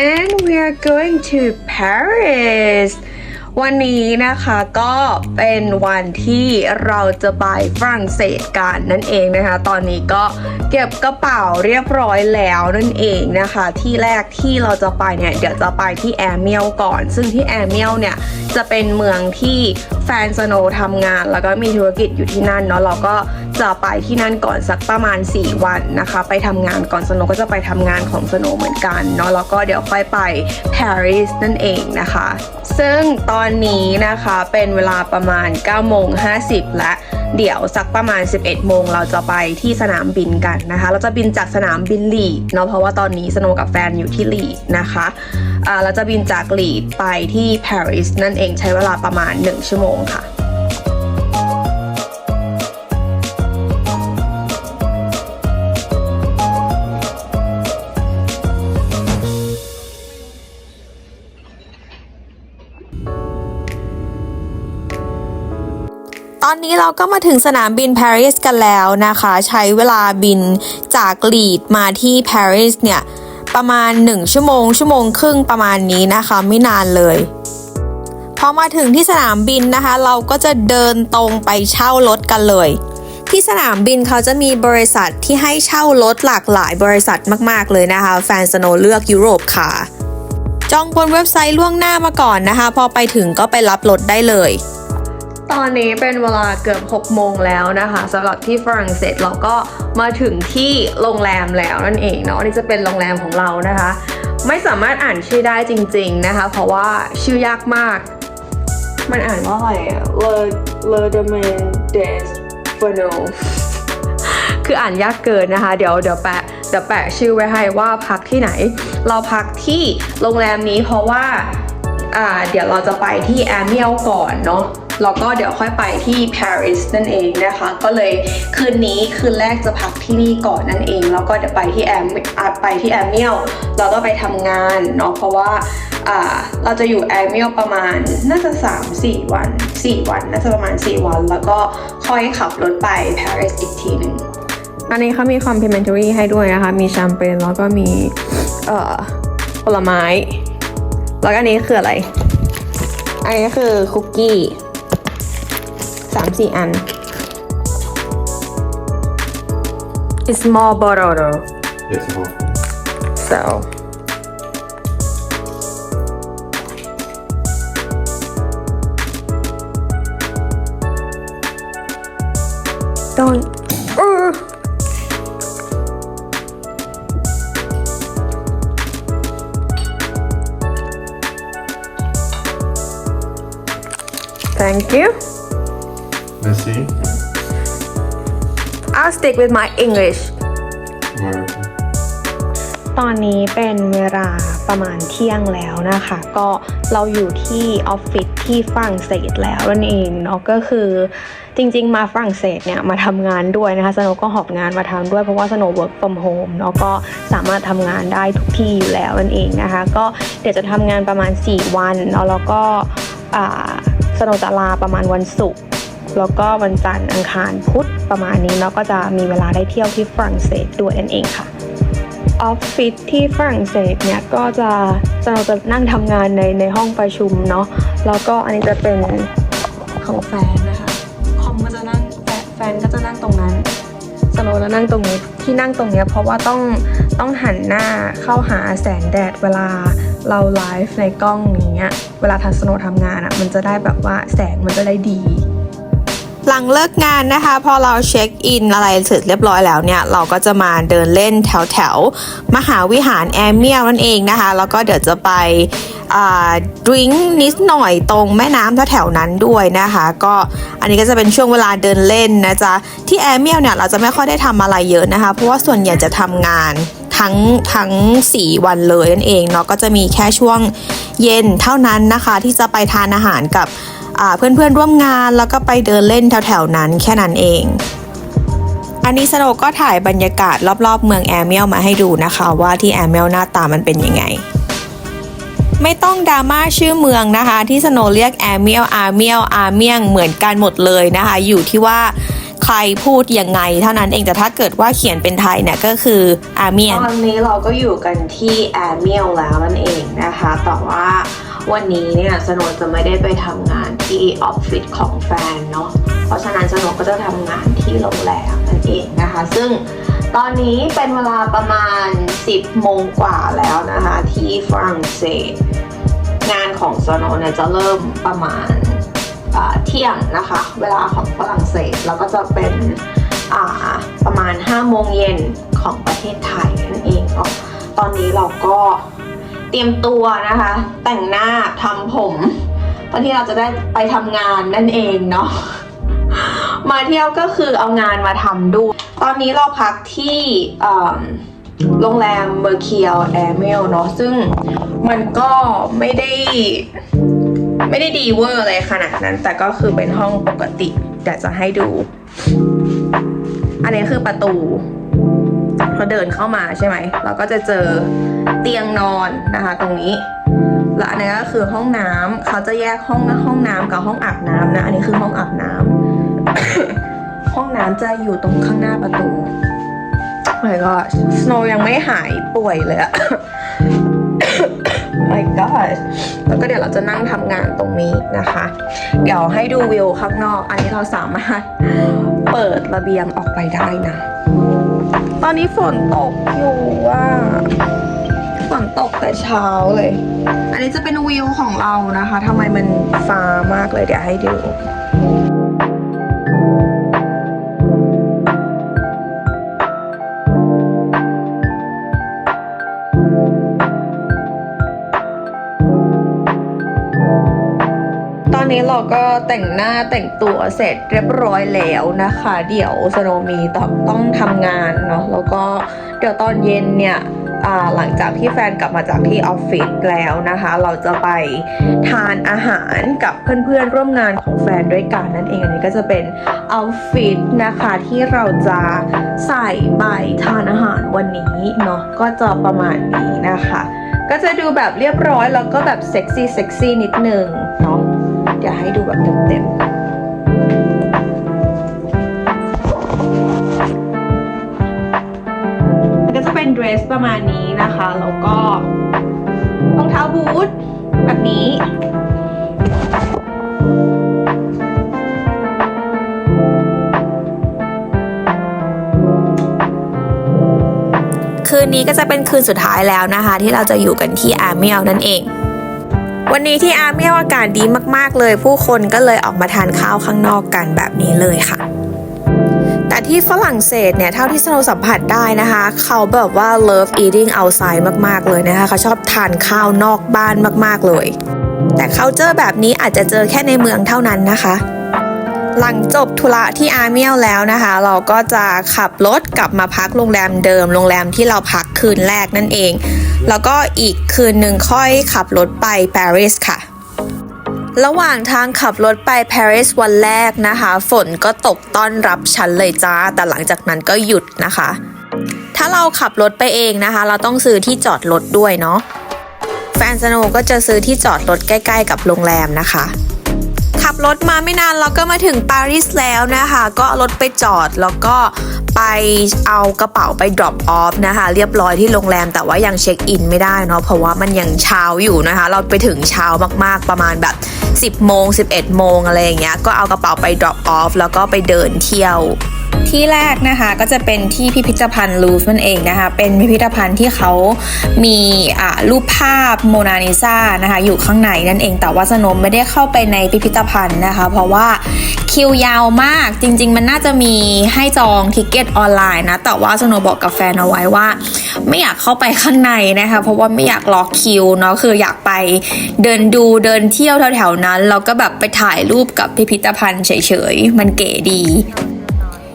and we are going to Paris วันนี้นะคะก็เป็นวันที่เราจะไปฝรั่งเศสกันนั่นเองนะคะ ตอนนี้ก็เก็บกระเป๋าเรียบร้อยแล้วนั่นเองนะคะ ที่แรกที่เราจะไปเนี่ยเดี๋ยวจะไปที่แอร์เมียลก่อน ซึ่งที่แอร์เมียลเนี่ยจะเป็นเมืองที่แฟนสโนว์ทำงาน แล้วก็มีธุรกิจอยู่ที่นั่นเนาะเราก็จะไปที่นั่นก่อนสักประมาณ 4 วันนะคะ ไปทำงานก่อนสโนก็จะไปทำงานของสโนเหมือนกันเนาะแล้วก็เดี๋ยวค่อยไปปารีสนั่นเองนะคะ ซึ่งตอนนี้นะคะเป็นเวลาประมาณ9โมง50 และ เดี๋ยวสักประมาณ 11 โมงเราจะไปที่สนามบินกันนะคะ เราจะบินจากสนามบินลีดเนาะเพราะว่าตอนนี้สโนกับแฟนอยู่ที่ลีดนะคะเราจะบินจากลีดไปที่ปารีสนั่นเองใช้เวลาประมาณ 1 ชั่วโมงค่ะ อนนี้เราก็มาถึงสนามบินปารีสกันแล้วนะคะ ใช้เวลาบินจากลีดมาที่ปารีสเนี่ยประมาณ 1 ชั่วโมง ชั่วโมงครึ่งประมาณนี้นะคะ ไม่นานเลย พอมาถึงที่สนามบินนะคะ เราก็จะเดินตรงไปเช่ารถกันเลย ที่สนามบินเขาจะมีบริษัทที่ให้เช่ารถหลากหลายบริษัทมาก ๆ เลยนะคะ แฟนสโนเลือกยุโรปค่ะ จองบนเว็บไซต์ล่วงหน้ามาก่อนนะคะ พอไปถึงก็ไปรับรถได้เลย ตอนนี้เป็นเวลาเกือบ 6 โมงแล้วนะคะสำหรับที่ฝรั่งเศสเราก็มาถึงที่โรงแรมแล้วนั่นเองเนาะอันนี่จะเป็นโรงแรมของเรานะคะ ไม่สามารถอ่านชื่อได้จริง ๆนะคะ เพราะว่าชื่อยากมาก มันอ่านว่าอะไรอะ Le Le d e m e n des f o n o คืออ่านยากเกินนะคะ เดี๋ยวเดี๋ยวแปะเดี๋ยวแปะชื่อไว้ให้ว่าพักที่ไหน เราพักที่โรงแรมนี้เพราะว่าอ่าเดี๋ยวเราจะไปที่แอร์เมียลก่อนเนาะ แล้วก็เดี๋ยวค่อยไปที่ปารีสนั่นเองนะคะ ก็เลยคืนนี้คืนแรกจะพักที่นี่ก่อนนั่นเอง แล้วก็เดี๋ยวไปที่แอร์ไปที่แอร์เมียลแล้วก็ไปทำงานเนาะเพราะว่าเราจะอยู่แอร์เมียลประมาณน่าจะ 3-4 วัน 4 วันน่าจะประมาณ 4 วัน แล้วก็ค่อยขับรถไปปารีสอีกทีหนึ่งอันนี้เขามี complimentary ให้ด้วยนะคะ มีแชมเปญแล้วก็มีเอ่อผลไม้ แล้วก็อันนี้คืออะไร อันนี้คือคุกกี้ 3-4 อัน It's more Yes, uh so don't. Thank you. Merci. I'll stick with my English. American. ตอนนี้เป็นเวลาประมาณเที่ยงแล้วนะคะ ก็เราอยู่ที่ออฟฟิศที่ฝรั่งเศสแล้วนั่นเองเนาะก็คือจริงๆ มาฝรั่งเศสเนี่ยมาทำงานด้วยนะคะสโนก็หอบงานมาทำด้วยเพราะว่าสโน work from home เนาะก็สามารถทำงานได้ทุกที่อยู่แล้วนั่นเองนะคะ ก็เดี๋ยวจะทำงานประมาณ 4 วันเนาะแล้วก็อ่าสโนจะลาประมาณวันศุกร์ แล้วก็วันจันทร์อังคารพุธประมาณนี้แล้วก็จะมีเวลาได้เที่ยวที่ฝรั่งเศสด้วยนั่นเองค่ะออฟฟิศที่ฝรั่งเศสเนี่ยก็จะเราจะนั่งทำงานในในห้องประชุมเนาะแล้วก็อันนี้จะเป็นของแฟนนะคะคอมก็จะนั่งแฟนแฟนก็จะนั่งตรงนั้นสโนจะนั่งตรงนี้ที่นั่งตรงเนี้ยเพราะว่าต้องต้องหันหน้าเข้าหาแสงแดดเวลาเราไลฟ์ในกล้องอย่างเงี้ยเวลาทัสโนทำงานอะ่ะมันจะได้แบบว่าแสงมันจะได้ดี หลังเลิกงานนะคะ พอเราเช็คอินอะไรเสร็จเรียบร้อยแล้วเนี่ย เราก็จะมาเดินเล่นแถวแถวมหาวิหารแอมเมียลนั่นเองนะคะ แล้วก็เดี๋ยวจะไปดริงนิดหน่อยตรงแม่น้ำแถวๆนั้นด้วยนะคะ ก็อันนี้ก็จะเป็นช่วงเวลาเดินเล่นนะจ๊ะ ที่แอมเมียลเนี่ยเราจะไม่ค่อยได้ทำอะไรเยอะนะคะ เพราะว่าส่วนใหญ่จะทำงานทั้งทั้ง 4 วันเลยนั่นเองเนาะก็จะมีแค่ช่วงเย็นเท่านั้นนะคะ ที่จะไปทานอาหารกับ เพื่อนๆร่วมงานแล้วก็ไปเดินเล่นแถวๆนั้นแค่นั้นเอง อันนี้สโนก็ถ่ายบรรยากาศรอบๆ เมืองแอร์เมลมาให้ดูนะคะว่าที่แอร์เมลหน้าตามันเป็นยังไง ไม่ต้องดราม่าชื่อเมืองนะคะ ที่สโนเรียกแอร์เมลอาเมลอาเมียงเหมือนกันหมดเลยนะคะ อยู่ที่ว่าใครพูดยังไงเท่านั้นเองแต่ถ้าเกิดว่าเขียนเป็นไทยเนี่ยก็คืออาเมียนตอนนี้เราก็อยู่กันที่แอร์เมียลแล้วนั่นเองนะคะแต่ว่า วันนี้เนี่ยสโนว์จะไม่ได้ไปทำงานที่ออฟฟิศของแฟนเนาะเพราะฉะนั้นสโนว์ก็จะทำงานที่โรงแรมนั่นเองนะคะ ซึ่งตอนนี้เป็นเวลาประมาณ 10 โมงกว่าแล้วนะคะ ที่ฝรั่งเศส งานของสโนว์เนี่ยจะเริ่มประมาณเที่ยงนะคะ เวลาของฝรั่งเศสแล้วก็จะเป็นประมาณ 5 โมงเย็นของประเทศไทยนั่นเองก็ตอนนี้เราก็ เตรียมตัวนะคะ แต่งหน้าทำผมตอนที่เราจะได้ไปทำงานนั่นเองเนาะมาเที่ยวก็คือเอางานมาทำด้วย ตอนนี้เราพักที่โรงแรมเมอร์เคียวแอร์เมลเนาะซึ่งมันก็ไม่ได้ ไม่ได้ดีเวอร์อะไรขนาดนั้น แต่ก็คือเป็นห้องปกติเดี๋ยวจะให้ดู อันนี้คือประตู พอเดินเข้ามาใช่ไหม เราก็จะเจอเตียงนอนนะคะ ตรงนี้ และอันนี้ก็คือห้องน้ำเขาจะแยกห้องห้องน้ำกับห้องอาบน้ำนะ อันนี้คือห้องอาบน้ำห้องน้ำจะอยู่ตรงข้างหน้าประตู my god snow ยังไม่หายป่วยเลยอะ my god แล้วก็เดี๋ยวเราจะนั่งทำงานตรงนี้นะคะ เดี๋ยวให้ดูวิวข้างนอก อันนี้เราสามารถเปิดระเบียงออกไปได้นะ ตอนนี้ฝนตกอยู่ว่าฝนตกแต่เช้าเลย อันนี้จะเป็นวิวของเรานะคะทำไมมันฟ้ามากเลยเดี๋ยวให้ดู ก็แต่งหน้าแต่งตัวเสร็จเรียบร้อยแล้วนะคะ เดี๋ยวสโนมีต้องต้องทำงานเนาะแล้วก็เดี๋ยวตอนเย็นเนี่ยหลังจากที่แฟนกลับมาจากที่ออฟฟิศแล้วนะคะ เราจะไปทานอาหารกับเพื่อนๆร่วมงานของแฟนด้วยกันนั่นเองอันนี้ก็จะเป็นเอาฟิตนะคะที่เราจะใส่ไปทานอาหารวันนี้เนาะก็จะประมาณนี้นะคะ ก็จะดูแบบเรียบร้อยแล้วก็แบบเซ็กซี่เซ็กซี่นิดนึงเนาะ เดี๋ยวให้ดูแบบเต็มๆมันก็จะเป็นเดรสประมาณนี้นะคะ แล้วก็รองเท้าบูทแบบนี้คืนนี้ก็จะเป็นคืนสุดท้ายแล้วนะคะ ที่เราจะอยู่กันที่อาร์เมียลนั่นเอง วันนี้ที่อาร์เมียลอากาศดีมากๆเลย ผู้คนก็เลยออกมาทานข้าวข้างนอกกันแบบนี้เลยค่ะ แต่ที่ฝรั่งเศสเนี่ย เท่าที่สโนสัมผัสได้นะคะ เขาแบบว่า love eating outside มากๆเลยนะคะ เขาชอบทานข้าวนอกบ้านมากๆเลย แต่เขาเจอแบบนี้อาจจะเจอแค่ในเมืองเท่านั้นนะคะ หลังจบธุระที่อาร์เมียลแล้วนะคะ เราก็จะขับรถกลับมาพักโรงแรมเดิม โรงแรมที่เราพักคืนแรกนั่นเอง แล้วก็อีกคืนหนึ่งค่อยขับรถไปปารีสค่ะ ระหว่างทางขับรถไปปารีสวันแรกนะคะ ฝนก็ตกต้อนรับฉันเลยจ้า แต่หลังจากนั้นก็หยุดนะคะ ถ้าเราขับรถไปเองนะคะ เราต้องซื้อที่จอดรถด้วยเนาะแฟนสโนก็จะซื้อที่จอดรถใกล้ ๆ กับโรงแรมนะคะ ขับรถมาไม่นานเราก็มาถึงปารีสแล้วนะคะ ก็รถไปจอดแล้วก็ไปเอากระเป๋าไป drop off นะคะ เรียบร้อยที่โรงแรมแต่ว่ายังเช็คอินไม่ได้เนาะเพราะว่ามันยังเช้าอยู่นะคะ เราไปถึงเช้ามากๆประมาณแบบ 10โมง11โมงอะไรอย่างเงี้ยก็เอากระเป๋าไป drop off แล้วก็ไปเดินเที่ยว ที่แรกนะคะก็จะเป็นที่พิพิธภัณฑ์ลูฟนั่นเองนะคะ เป็นพิพิธภัณฑ์ที่เขามีอ่ารูปภาพโมนาลิซานะคะอยู่ข้างในนั่นเองแต่ว่าสนมไม่ได้เข้าไปในพิพิธภัณฑ์นะคะ เพราะว่าคิวยาวมากจริง ๆ มันน่าจะมีให้จองทิเก็ตออนไลน์นะ แต่ว่าสโนบอกกับแฟนเอาไว้ว่า ไม่อยากเข้าไปข้างในนะคะ เพราะว่าไม่อยากรอคิวเนาะคืออยากไปเดินดูเดินเที่ยวแถวๆนั้นแล้วก็แบบไปถ่ายรูปกับพิพิธภัณฑ์เฉยๆ มันเก๋ดี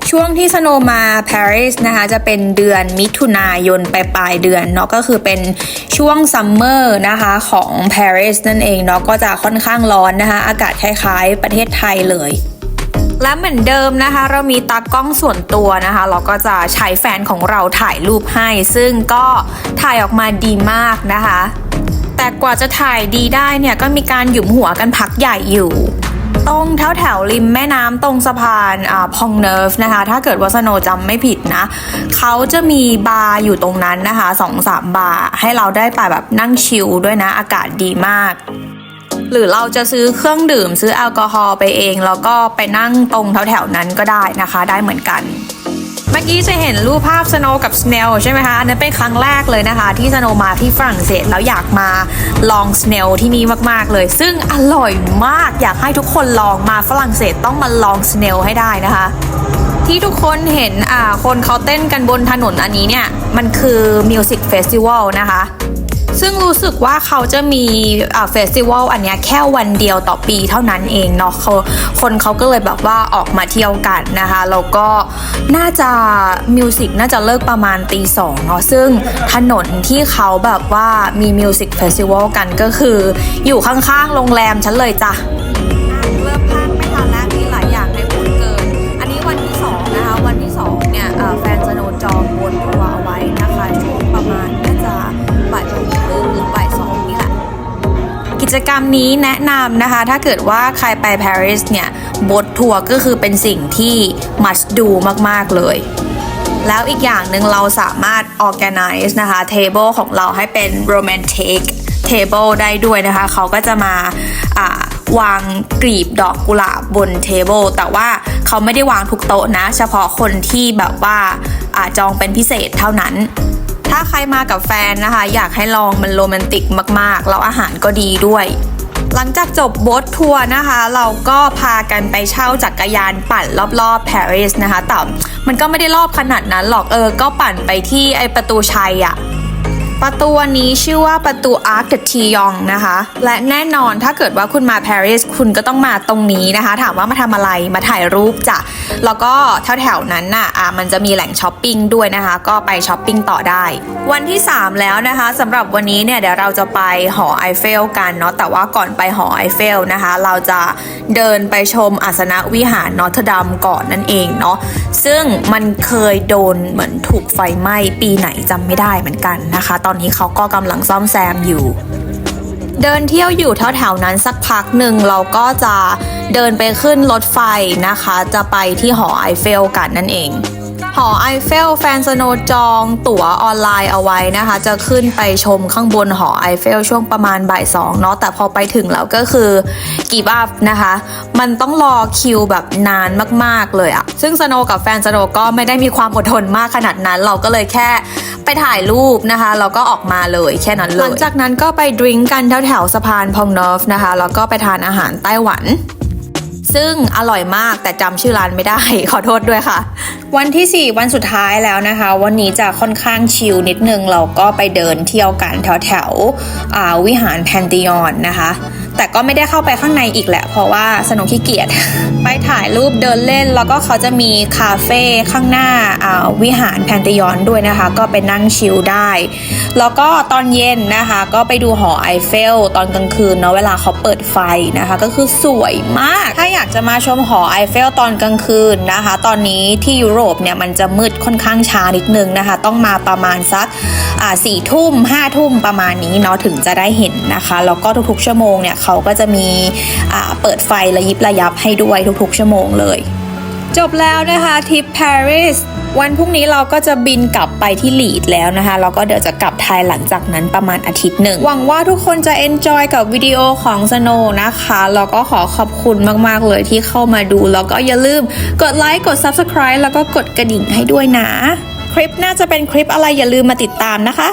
ช่วงที่สโนมาปารีสนะคะจะเป็นเดือนมิถุนายนไปปลายเดือนเนาะก็คือเป็นช่วงซัมเมอร์นะคะของปารีสนั่นเองเนาะก็จะค่อนข้างร้อนนะคะ อากาศคล้ายๆ ประเทศไทยเลยและเหมือนเดิมนะคะ เรามีตากล้องส่วนตัวนะคะ เราก็จะใช้แฟนของเราถ่ายรูปให้ ซึ่งก็ถ่ายออกมาดีมากนะคะ แต่กว่าจะถ่ายดีได้เนี่ยก็มีการหยุมหัวกันพักใหญ่อยู่ ตรงแถวแถวริมแม่น้ำตรงสะพานอ่าพองเนิร์ฟนะคะ ถ้าเกิดว่าสโนจำไม่ผิดนะ เขาจะมีบาร์อยู่ตรงนั้นนะคะสองสามบาร์ให้เราได้ไปแบบนั่งชิลด้วยนะ อากาศดีมากหรือเราจะซื้อเครื่องดื่มซื้อแอลกอฮอล์ไปเอง แล้วก็ไปนั่งตรงแถวๆนั้นก็ได้นะคะ ได้เหมือนกัน มื่อกี้จะเห็นรูปภาพสโนกับสเนลใช่ไหมคะ อันนั้นเป็นครั้งแรกเลยนะคะ ที่สโนมาที่ฝรั่งเศสแล้วอยากมาลองสเนลที่นี่มากๆเลย ซึ่งอร่อยมากอยากให้ทุกคนลองมาฝรั่งเศสต้องมาลองสเนลให้ได้นะคะที่ทุกคนเห็นอ่าคนเขาเต้นกันบนถนนอันนี้เนี่ย มันคือมิวสิกเฟสติวัลนะคะ ซึ่งรู้สึกว่าเขาจะมีอ่าเฟสติวัลอันเนี้ยแค่วันเดียวต่อปีเท่านั้นเองเนาะเขาคนเขาก็เลยแบบว่าออกมาเที่ยวกันนะคะแล้วก็น่าจะมิวสิกน่าจะเลิกประมาณตีสองเนาะซึ่งถนนที่เขาแบบว่ามีมิวสิกเฟสติวัลกันก็คืออยู่ข้างๆโรงแรมฉันเลยจ้ะ จกรรมนี้แนะนำนะคะ ถ้าเกิดว่าใครไปปารีสเนี่ยบททัวร์ก็คือเป็นสิ่งที่ must do มาก ๆ เลย แล้วอีกอย่างหนึ่งเราสามารถ organize นะคะ table ของเราให้เป็น romantic table ได้ด้วยนะคะ เขาก็จะมาวางกลีบดอกกุหลาบบน table แต่ว่าเขาไม่ได้วางทุกโต๊ะนะ เฉพาะคนที่แบบว่าอาจองเป็นพิเศษเท่านั้น ถ้าใครมากับแฟนนะคะ อยากให้ลองมันโรแมนติกมากๆ แล้วอาหารก็ดีด้วย หลังจากจบโบ๊ททัวร์นะคะ เราก็พากันไปเช่าจักรยานปั่นรอบๆปารีสนะคะแต่มันก็ไม่ได้รอบขนาดนั้นหรอกเออ ก็ปั่นไปที่ไอประตูชัยอะ ประตูอันนี้ชื่อว่าประตู Arc de Triomphe นะคะ และแน่นอนถ้าเกิดว่าคุณมาปารีสคุณก็ต้องมาตรงนี้นะคะ ถามว่ามาทำอะไรมาถ่ายรูปจ้ะ แล้วก็แถวๆนั้นน่ะอะมันจะมีแหล่งช้อปปิ้งด้วยนะคะ ก็ไปช้อปปิ้งต่อได้ วันที่ 3 แล้วนะคะสำหรับวันนี้เนี่ยเดี๋ยวเราจะไปหอไอเฟลกันเนาะแต่ว่าก่อนไปหอไอเฟลนะคะ เราจะเดินไปชมอาสนะวิหารนอร์ทดัมก่อนนั่นเองเนาะซึ่งมันเคยโดนเหมือนถูกไฟไหม้ปีไหนจำไม่ได้เหมือนกันนะคะตอนนี้เขาก็กำลังซ่อมแซมอยู่ เดินเที่ยวอยู่แถวๆนั้นสักพักหนึ่งเราก็จะเดินไปขึ้นรถไฟนะคะ จะไปที่หอไอเฟลกันนั่นเอง หอไอเฟลแฟนสโนจองตั๋วออนไลน์เอาไว้นะคะ จะขึ้นไปชมข้างบนหอไอเฟลช่วงประมาณบ่ายสองเนาะแต่พอไปถึงแล้วก็คือกีบอัพนะคะ มันต้องรอคิวแบบนานมากๆเลยอะซึ่งสโนกับแฟนสโนก็ไม่ได้มีความอดทนมากขนาดนั้น เราก็เลยแค่ไปถ่ายรูปนะคะแล้วก็ออกมาเลยแค่นั้นเลยหลังจากนั้นก็ไปดริงก์กันแถวๆสะพานพองนอฟนะคะแล้วก็ไปทานอาหารไต้หวัน ซึ่งอร่อยมากแต่จำชื่อร้านไม่ได้ ขอโทษด้วยค่ะ วันที่ 4 วันสุดท้ายแล้วนะคะ วันนี้จะค่อนข้างชิลนิดนึง เราก็ไปเดินเที่ยวกันแถวแถววิหารแพนติออนนะคะ แต่ก็ไม่ได้เข้าไปข้างในอีกแหละ เพราะว่าสนุกขี้เกียจไปถ่ายรูปเดินเล่น แล้วก็เขาจะมีคาเฟ่ข้างหน้าาวิหารแพนติออนด้วยนะคะ ก็ไปนั่งชิลได้ แล้วก็ตอนเย็นนะคะ ก็ไปดูหอไอเฟล ตอนกลางคืนเนาะเวลาเขาเปิดไฟนะคะ ก็คือสวยมากถ้าอยากจะมาชมหอไอเฟลตอนกลางคืนนะคะ ตอนนี้ที่ยุโรปเนี่ยมันจะมืดค่อนข้างช้านิดนึงนะคะ ต้องมาประมาณสักสี่ทุ่มห้าทุ่มประมาณนี้เนาะถึงจะได้เห็นนะคะ แล้วก็ทุกๆชั่วโมงเนี่ยเขาก็จะมีเปิดไฟระยิบระยับให้ด้วยทุกๆ ชั่วโมงเลย จบแล้วนะคะทริปปารีสวันพรุ่งนี้เราก็จะบินกลับไปที่ลีดแล้วนะคะแล้วก็เดี๋ยวจะกลับไทยหลังจากนั้นประมาณอาทิตย์หนึ่ง หวังว่าทุกคนจะ enjoy กับวิดีโอของสโนนะคะแล้วก็ขอขอบคุณมาก ๆ เลยที่เข้ามาดู แล้วก็อย่าลืมกดไลค์กด subscribe แล้วก็กดกระดิ่งให้ด้วยนะ คลิปน่าจะเป็นคลิปอะไรอย่าลืมมาติดตามนะคะ